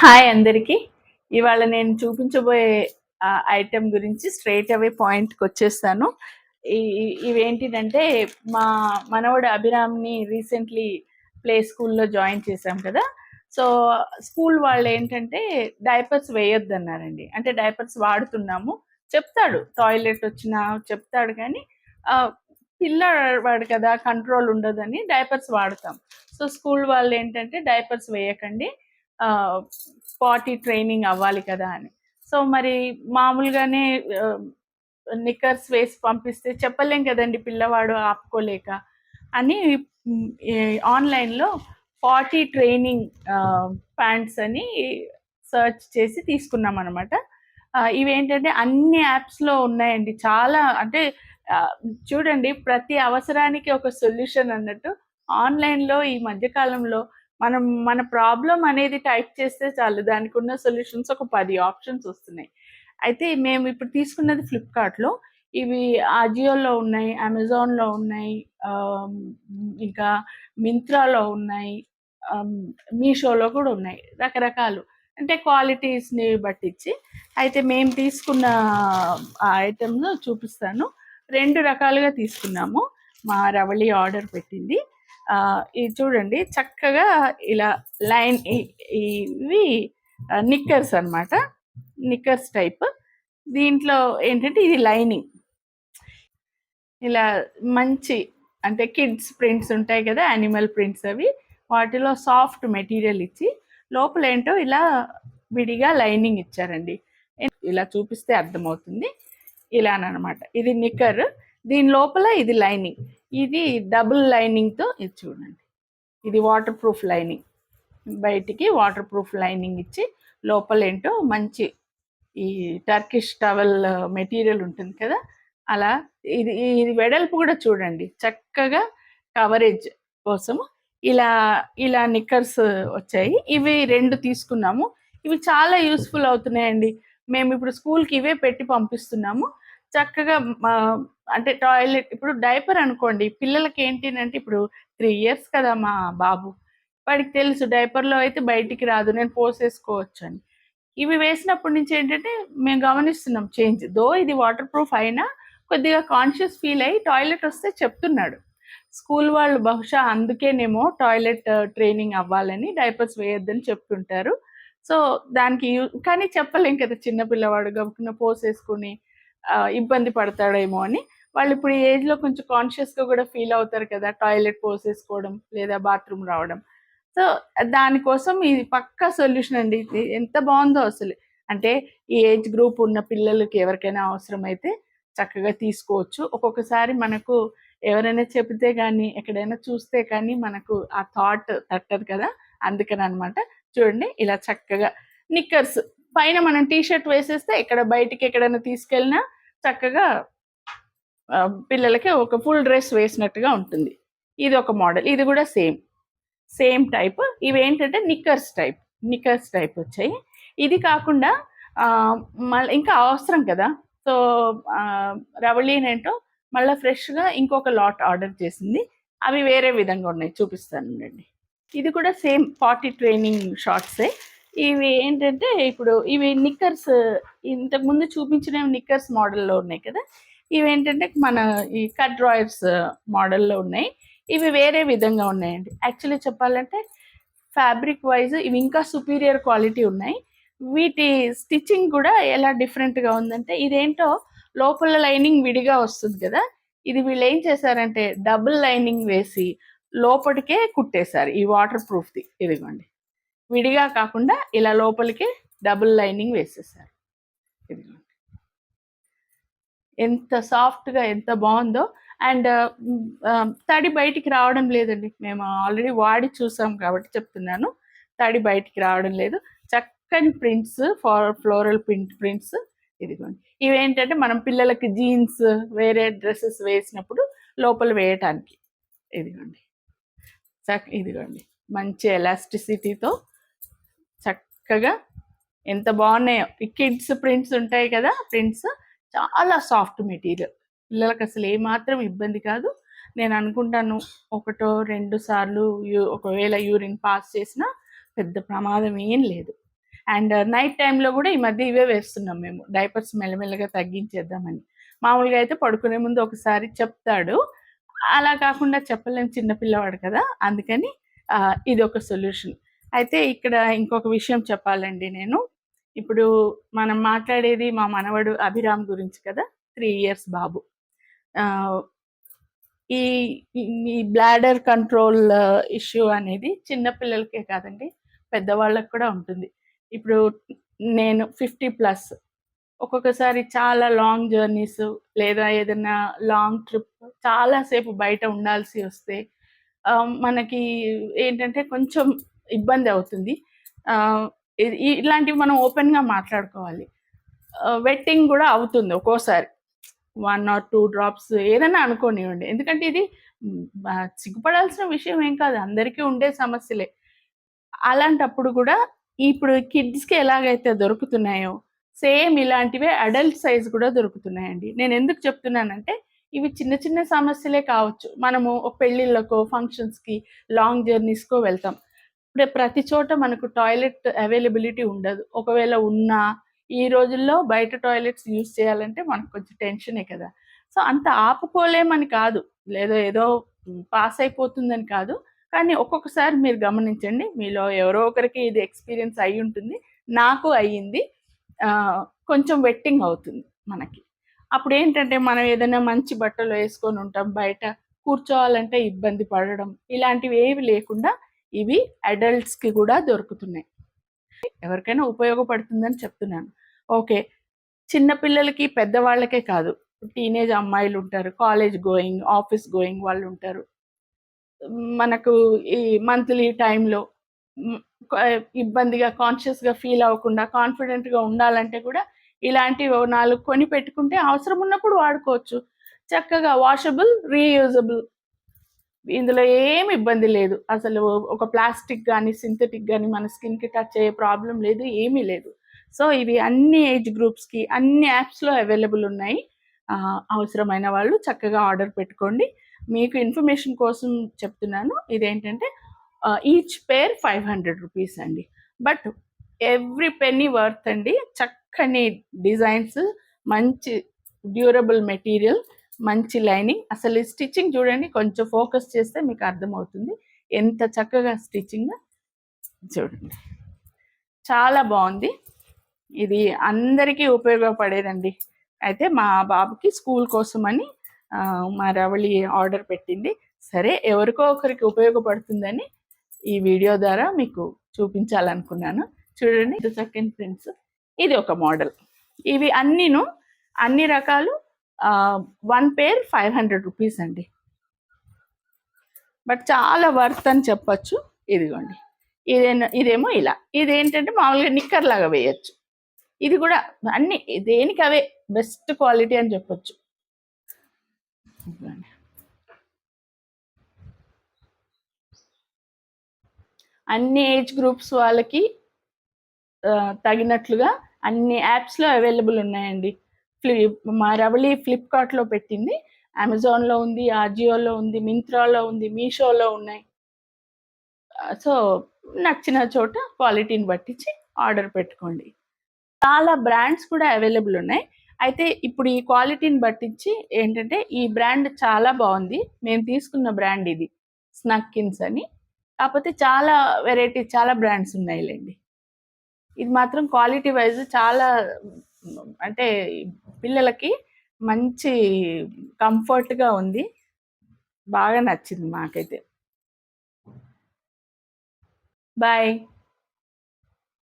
Hi అందరికీ. ఇవాళ నేను చూపించబోయే ఐటెం గురించి స్ట్రైట్ అవే పాయింట్కి వచ్చేస్తాను. ఇవేంటిదంటే మా మనవడు అభిరామ్ని రీసెంట్లీ ప్లే స్కూల్లో జాయిన్ చేశాం కదా. సో స్కూల్ వాళ్ళు ఏంటంటే డైపర్స్ వేయొద్దన్నారండి. అంటే డైపర్స్ వాడుతున్నాము. చెప్తాడు టాయిలెట్ వచ్చినా చెప్తాడు కానీ పిల్లవాడు కదా కంట్రోల్ ఉండదని డైపర్స్ వాడతాం. సో స్కూల్ వాళ్ళు ఏంటంటే డైపర్స్ వేయకండి. పాటీ ట్రైనింగ్ అవ్వాలి కదా అని. సో మరి మామూలుగానే నిక్కర్స్ వేసి పంపిస్తే చెప్పలేం కదండి పిల్లవాడు ఆపుకోలేక అని ఆన్లైన్లో పాటీ ట్రైనింగ్ ప్యాంట్స్ అని సర్చ్ చేసి తీసుకున్నాం అనమాట ఇవేంటంటే అన్ని యాప్స్లో ఉన్నాయండి. చాలా అంటే చూడండి ప్రతి అవసరానికి ఒక సొల్యూషన్ అన్నట్టు ఆన్లైన్లో ఈ మధ్యకాలంలో మనం మన ప్రాబ్లం అనేది టైప్ చేస్తే చాలు. దానికి ఉన్న సొల్యూషన్స్ ఒక పది ఆప్షన్స్ వస్తున్నాయి. అయితే మేము ఇప్పుడు తీసుకున్నది ఫ్లిప్కార్ట్లో ఇవి అజియోలో ఉన్నాయి అమెజాన్లో ఉన్నాయి ఇంకా మింత్రాలో ఉన్నాయి మీషోలో కూడా ఉన్నాయి రకరకాలు. అంటే క్వాలిటీస్ని బట్టించి అయితే మేము తీసుకున్న ఆ ఐటమ్ను చూపిస్తాను. రెండు రకాలుగా తీసుకున్నాము. మా రవళి ఆర్డర్ పెట్టింది. ఇది చూడండి చక్కగా ఇలా లైన్ ఇవి నిక్కర్స్ అనమాట నిక్కర్స్ టైప్ దీంట్లో ఏంటంటే ఇది లైనింగ్. ఇలా మంచి అంటే కిడ్స్ ప్రింట్స్ ఉంటాయి కదా యానిమల్ ప్రింట్స్ అవి వాటిలో సాఫ్ట్ మెటీరియల్ ఇచ్చి లోపల ఏంటో ఇలా విడిగా లైనింగ్ ఇచ్చారండి. ఇలా చూపిస్తే అర్థమవుతుంది. ఇలానమాట ఇది నిక్కర్ దీని లోపల ఇది లైనింగ్. ఇది డబుల్ లైనింగ్తో ఇది చూడండి. ఇది వాటర్ ప్రూఫ్ లైనింగ్ బయటికి వాటర్ ప్రూఫ్ లైనింగ్ ఇచ్చి లోపల ఏంటో మంచి ఈ టర్కిష్ టవల్ మెటీరియల్ ఉంటుంది కదా అలా ఇది ఇది వెడల్పు కూడా చూడండి. చక్కగా కవరేజ్ కోసము ఇలా ఇలా నిక్కర్స్ వచ్చాయి. ఇవి రెండు తీసుకున్నాము. ఇవి చాలా యూస్ఫుల్ అవుతున్నాయండి. మేము ఇప్పుడు స్కూల్కి ఇవే పెట్టి పంపిస్తున్నాము. చక్కగా అంటే టాయిలెట్ ఇప్పుడు డైపర్ అనుకోండి పిల్లలకి ఏంటి అంటే ఇప్పుడు త్రీ ఇయర్స్ కదా మా బాబు. వాడికి తెలుసు డైపర్లో అయితే బయటికి రాదు నేను పోసేసుకోవచ్చు అని ఇవి వేసినప్పటి నుంచి ఏంటంటే మేము గమనిస్తున్నాం చేంజ్. దో ఇది వాటర్ ప్రూఫ్ అయినా కొద్దిగా కాన్షియస్ ఫీల్ అయ్యి టాయిలెట్ వస్తే చెప్తున్నాడు. స్కూల్ వాళ్ళు బహుశా అందుకేనేమో టాయిలెట్ ట్రైనింగ్ అవ్వాలని డైపర్స్ వేయొద్దని చెప్తుంటారు. సో దానికి కానీ చెప్పలేం కదా చిన్న పిల్లవాడు గబుకున్న పోసేసుకుని ఇబ్బంది పడతాడేమో అని. వాళ్ళు ఇప్పుడు ఈ ఏజ్లో కొంచెం కాన్షియస్గా కూడా ఫీల్ అవుతారు కదా టాయిలెట్ పోసేసుకోవడం లేదా బాత్రూమ్ రావడం. సో దానికోసం ఇది పక్కా సొల్యూషన్ అండి. ఇది ఎంత బాగుందో అసలు. అంటే ఈ ఏజ్ గ్రూప్ ఉన్న పిల్లలకి ఎవరికైనా అవసరమైతే చక్కగా తీసుకోవచ్చు. ఒక్కొక్కసారి మనకు ఎవరైనా చెబితే కానీ ఎక్కడైనా చూస్తే కానీ మనకు ఆ థాట్ తట్టదు కదా అందుకని అనమాట చూడండి ఇలా చక్కగా. నిక్కర్స్ పైన మనం టీ షర్ట్ వేసేస్తే ఇక్కడ బయటికి ఎక్కడైనా తీసుకెళ్ళినా చక్కగా పిల్లలకి ఒక ఫుల్ డ్రెస్ వేసినట్టుగా ఉంటుంది. ఇది ఒక మోడల్. ఇది కూడా సేమ్. Same type. ఇవి ఏంటంటే నిక్కర్స్ టైప్. నిక్కర్స్ టైప్ వచ్చాయి. ఇది కాకుండా మళ్ళీ ఇంకా అవసరం కదా. సో రవళీన్ ఏంటో మళ్ళీ ఫ్రెష్గా ఇంకొక లాట్ ఆర్డర్ చేసింది. అవి వేరే విధంగా ఉన్నాయి. చూపిస్తానండి ఇది కూడా సేమ్ పార్టీ ట్రైనింగ్ షార్ట్సే. ఇవి ఏంటంటే ఇప్పుడు ఇవి నిక్కర్స్ ఇంతకు ముందు చూపించిన నిక్కర్స్ మోడల్లో ఉన్నాయి కదా. ఇవి ఏంటంటే మన ఈ కట్ డ్రాయర్స్ మోడల్లో ఉన్నాయి. ఇవి వేరే విధంగా ఉన్నాయండి. యాక్చువల్లీ చెప్పాలంటే ఫ్యాబ్రిక్ వైజ్ ఇవి ఇంకా సుపీరియర్ క్వాలిటీ ఉన్నాయి. వీటి స్టిచ్చింగ్ కూడా ఎలా డిఫరెంట్గా ఉందంటే ఇదేంటో లోపల లైనింగ్ విడిగా వస్తుంది కదా. ఇది వీళ్ళు ఏం చేశారంటే డబుల్ లైనింగ్ వేసి లోపలికే కుట్టేశారు ఈ వాటర్ ప్రూఫ్ది. ఇదిగోండి. విడిగా కాకుండా ఇలా లోపలికి డబుల్ లైనింగ్ వేసేసారు. ఇదిగోండి ఎంత సాఫ్ట్గా ఎంత బాగుందో. అండ్ తడి బయటికి రావడం లేదండి. మేము ఆల్రెడీ వాడి చూసాం కాబట్టి చెప్తున్నాను. తడి బయటికి రావడం లేదు. చక్కని prints for floral print prints ఇదిగోండి. ఇవేంటంటే మనం పిల్లలకి జీన్స్ వేరే డ్రెస్సెస్ వేసినప్పుడు లోపల వేయటానికి. ఇదిగోండి. చక్ ఇదిగోండి. మంచి ఎలాస్టిసిటీతో చక్కగా ఎంత బాగున్నాయో. ఈ కిడ్స్ ప్రింట్స్ ఉంటాయి కదా ప్రింట్స్ చాలా సాఫ్ట్ మెటీరియల్. పిల్లలకి అసలు ఏమాత్రం ఇబ్బంది కాదు. నేను అనుకుంటాను ఒకటో రెండు సార్లు యూ ఒకవేళ యూరిన్ పాస్ చేసినా పెద్ద ప్రమాదం ఏం లేదు. అండ్ నైట్ టైంలో కూడా ఈ మధ్య ఇవే వేస్తున్నాం మేము. డైపర్స్ మెల్లమెల్లగా తగ్గించేద్దామని. మామూలుగా అయితే పడుకునే ముందు ఒకసారి చెప్తాడు. అలా కాకుండా చెప్పలేం చిన్న పిల్లవాడు కదా అందుకని ఇది ఒక సొల్యూషన్. అయితే ఇక్కడ ఇంకొక విషయం చెప్పాలండి నేను. ఇప్పుడు మనం మాట్లాడేది మా మనవడు అభిరామ్ గురించి కదా త్రీ ఇయర్స్ బాబు. ఈ ఈ బ్లాడర్ కంట్రోల్ ఇష్యూ అనేది చిన్నపిల్లలకే కాదండి పెద్దవాళ్ళకి కూడా ఉంటుంది. ఇప్పుడు నేను ఫిఫ్టీ ప్లస్. ఒక్కొక్కసారి చాలా లాంగ్ జర్నీస్ లేదా ఏదైనా లాంగ్ ట్రిప్ చాలాసేపు బయట ఉండాల్సి వస్తే మనకి ఏంటంటే కొంచెం ఇబ్బంది అవుతుంది. ఇలాంటివి మనం ఓపెన్గా మాట్లాడుకోవాలి. వెట్టింగ్ కూడా అవుతుంది ఒక్కోసారి. వన్ ఆర్ టూ డ్రాప్స్ ఏదైనా అనుకోనివ్వండి. ఎందుకంటే ఇది చిగ్గుపడాల్సిన సిగ్గుపడాల్సిన విషయం ఏం కాదు. అందరికీ ఉండే సమస్యలే. అలాంటప్పుడు కూడా ఇప్పుడు కిడ్స్కి ఎలాగైతే దొరుకుతున్నాయో సేమ్ ఇలాంటివే అడల్ట్ సైజ్ కూడా దొరుకుతున్నాయండి. నేను ఎందుకు చెప్తున్నానంటే ఇవి చిన్న చిన్న సమస్యలే కావచ్చు. మనము పెళ్ళిళ్ళకో ఫంక్షన్స్కి లాంగ్ జర్నీస్కో వెళ్తాం. ఇప్పుడు ప్రతి చోట మనకు టాయిలెట్ అవైలబిలిటీ ఉండదు. ఒకవేళ ఉన్నా ఈ రోజుల్లో బయట టాయిలెట్స్ యూజ్ చేయాలంటే మనకు కొంచెం టెన్షనే కదా. సో అంత ఆపుకోలేమని కాదు. లేదో ఏదో పాస్ అయిపోతుందని కాదు. కానీ ఒక్కొక్కసారి మీరు గమనించండి మీలో ఎవరో ఒకరికి ఇది ఎక్స్పీరియన్స్ అయి ఉంటుంది. నాకు అయ్యింది. కొంచెం వెట్టింగ్ అవుతుంది మనకి. అప్పుడు ఏంటంటే మనం ఏదైనా మంచి బట్టలు వేసుకొని ఉంటాం బయట కూర్చోవాలంటే ఇబ్బంది పడడం ఇలాంటివి ఏవి లేకుండా ఇవి అడల్ట్స్కి కూడా దొరుకుతున్నాయి. ఎవరికైనా ఉపయోగపడుతుందని చెప్తున్నాను. ఓకే చిన్న పిల్లలకి పెద్దవాళ్ళకే కాదు. టీనేజ్ అమ్మాయిలు ఉంటారు కాలేజ్ గోయింగ్ ఆఫీస్ గోయింగ్ వాళ్ళు ఉంటారు. మనకు ఈ మంత్లీ టైంలో ఇబ్బందిగా కాన్షియస్గా ఫీల్ అవ్వకుండా కాన్ఫిడెంట్గా ఉండాలంటే కూడా ఇలాంటివి నాలుగు కొని పెట్టుకుంటే అవసరం ఉన్నప్పుడు వాడుకోవచ్చు. చక్కగా వాషబుల్ రీయూజబుల్ ఇందులో ఏమి ఇబ్బంది లేదు. అసలు ఒక ప్లాస్టిక్ కానీ సింథటిక్ కానీ మన స్కిన్కి టచ్ అయ్యే ప్రాబ్లం లేదు ఏమీ లేదు. సో ఇవి అన్ని ఏజ్ గ్రూప్స్కి అన్ని యాప్స్లో అవైలబుల్ ఉన్నాయి. అవసరమైన వాళ్ళు చక్కగా ఆర్డర్ పెట్టుకోండి. మీకు ఇన్ఫర్మేషన్ కోసం చెప్తున్నాను. ఇదేంటంటే each pair five hundred rupees అండి. బట్ ఎవ్రీ పెన్నీ వర్త్ అండి. చక్కని డిజైన్స్ మంచి డ్యూరబుల్ మెటీరియల్ మంచి లైనింగ్. అసలు ఈ స్టిచ్చింగ్ చూడండి కొంచెం ఫోకస్ చేస్తే మీకు అర్థమవుతుంది. ఎంత చక్కగా స్టిచ్చింగ్ చూడండి. చాలా బాగుంది. ఇది అందరికీ ఉపయోగపడేదండి. అయితే మా బాబుకి స్కూల్ కోసమని ఆ, మా రవళి ఆర్డర్ పెట్టింది. సరే ఎవరికో ఒకరికి ఉపయోగపడుతుందని ఈ వీడియో ద్వారా మీకు చూపించాలనుకున్నాను. చూడండి సెకండ్ ప్రింట్స్ ఇది ఒక మోడల్. ఇవి అన్నీను అన్ని రకాలు one pair five hundred rupees అండి. బట్ చాలా వర్త్ అని చెప్పొచ్చు. ఇదిగోండి. ఇదేమో ఇదేమో ఇలా. ఇదేంటంటే మామూలుగా నిక్కర్ లాగా వేయచ్చు. ఇది కూడా అన్ని దేనికి అవే బెస్ట్ క్వాలిటీ అని చెప్పొచ్చు. అన్ని ఏజ్ గ్రూప్స్ వాళ్ళకి తగినట్లుగా అన్ని యాప్స్లో అవైలబుల్ ఉన్నాయండి. ఫ్లి మా రవళి ఫ్లిప్కార్ట్లో పెట్టింది. అమెజాన్లో ఉంది ఆజియోలో ఉంది మింత్రాలో ఉంది మీషోలో ఉన్నాయి. సో నచ్చిన చోట క్వాలిటీని పట్టించి ఆర్డర్ పెట్టుకోండి. చాలా బ్రాండ్స్ కూడా అవైలబుల్ ఉన్నాయి. అయితే ఇప్పుడు ఈ క్వాలిటీని పట్టించి ఏంటంటే ఈ బ్రాండ్ చాలా బాగుంది. మేము తీసుకున్న బ్రాండ్ ఇది స్నక్కిన్స్ అని. కాకపోతే చాలా వెరైటీ చాలా బ్రాండ్స్ ఉన్నాయిలేండి. ఇది మాత్రం క్వాలిటీ వైజ్ చాలా అంటే పిల్లలకి మంచి కంఫర్ట్గా ఉంది. బాగా నచ్చింది మాకైతే. బాయ్.